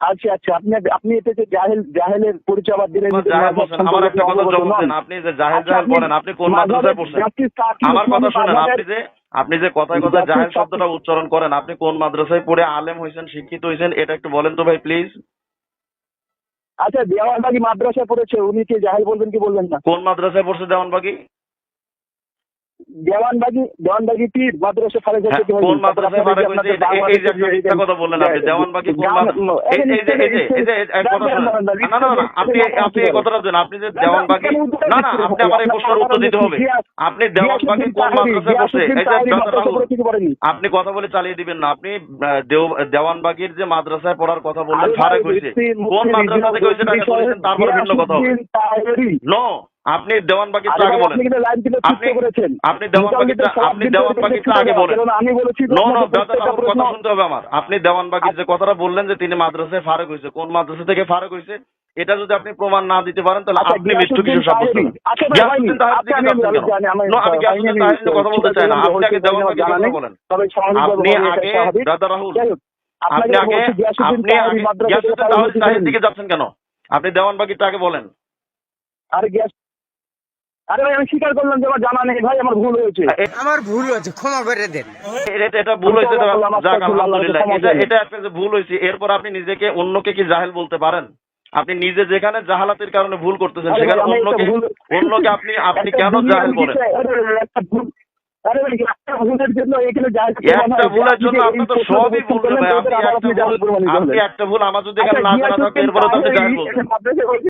আচ্ছা আচ্ছা আপনি আপনি এতে যে জাহেল জাহেলের পরিচয় আবার দিলেন আমার বলছেন একটা কথা দেন আপনি যে জাহেল জাহেল বলেন আপনি কোন মাদ্রাসায় পড়ছেন? আমার কথা শুনেন আপনি যে আপনি যে কথায় কথায় জাহেল শব্দটা উচ্চারণ করেন আপনি কোন মাদ্রাসায় পড়ে আলেম হয়েছেন শিক্ষিত হয়েছেন এটা একটু বলেন তো ভাই প্লিজ আচ্ছা দেওয়ানবাগি মাদ্রাসায় পড়েছে উনি কি জাহেল বলবেন কি বলবেন না? কোন মাদ্রাসায় পড়ছে দেওয়ানবাগি? দেওয়ানবাগি দেওয়ানবাগি কি মাদ্রাসা ফারেক হ্যাঁ, কোন এই- এই যে একটা কথা বললেন আপনি দেওয়ানবাগি কোন এই এই যে এই যে এই যে কথা শুনেন। না না না আপনি আপনি এই কথাটা দেন আপনি যে দেওয়ানবাগি না না আপনি আমার এই প্রশ্নের উত্তর দিতে হবে। আপনি দেওয়ানবাগি কোন মাদ্রাসায় পড়ছে? এই যে আপনি কথা বলে চালিয়ে দিবেন না। আপনি দেওয়ানবাগির যে মাদ্রাসায় পড়ার কথা বললেন ফারাক হয়েছে কোন মাদ্রাসা থেকে হয়েছে? তারপর ভিন্ন কথা হবে। নো আপনি দেওয়ানবাগিরটা আগে বলেন। আপনি আপনি দেওয়ানবাগিরটা আপনি দেওয়ানবাগিরটা আগে বলেন। আমি বলেছি নো নো দাদা কথা শুনতে হবে আমার। আপনি দেওয়ানবাগির যে কথাটা বললেন যে তিনি মাদ্রাসায় ফারাক হয়েছে। কোন মাদ্রাসা থেকে ফারাক হয়েছে? এটা যদি আপনি প্রমাণ না দিতে পারেন তাহলে আচ্ছা, আপনি সাব্যস্ত করেন আচ্ছা, আমি গিয়াসুদ্দিন তাহের কথা বলতে চাই না। আপনি আগে দেওয়ানবাগির কথা বলেন। আপনি আগে দাদা রাহুল আপনি আগে আপনি আগে তাহের দিকে যাচ্ছেন কেন? আপনি দেওয়ানবাগিরটা আগে বলেন আরে গ্যাস আরে ভাই আমি স্বীকার করলাম যে আমার জানা নেই ভাই আমার ভুল হয়েছে। আমার ভুল হয়েছে ক্ষমা করে দেন। এটা এটা ভুল হয়েছে যাক আলহামদুলিল্লাহ। এটা এটা যে ভুল হয়েছে। এরপর আপনি নিজেকে অন্যকে কি জাহেল বলতে পারেন? আপনি নিজে যেখানে জাহালাতের কারণে ভুল করতেছেন সেখানে অন্যকে অন্যকে আপনি আপনি কেন জাহেল বলেন? একটা ভুল আরে ভাই, একটা ভুলের জন্য আপনি তো সবই ভুল আপনি একটা ভুল আপনি একটা ভুল আমার যদি এখানে না জানা থাকে এরপরে তো আপনি জাহেল বলছেন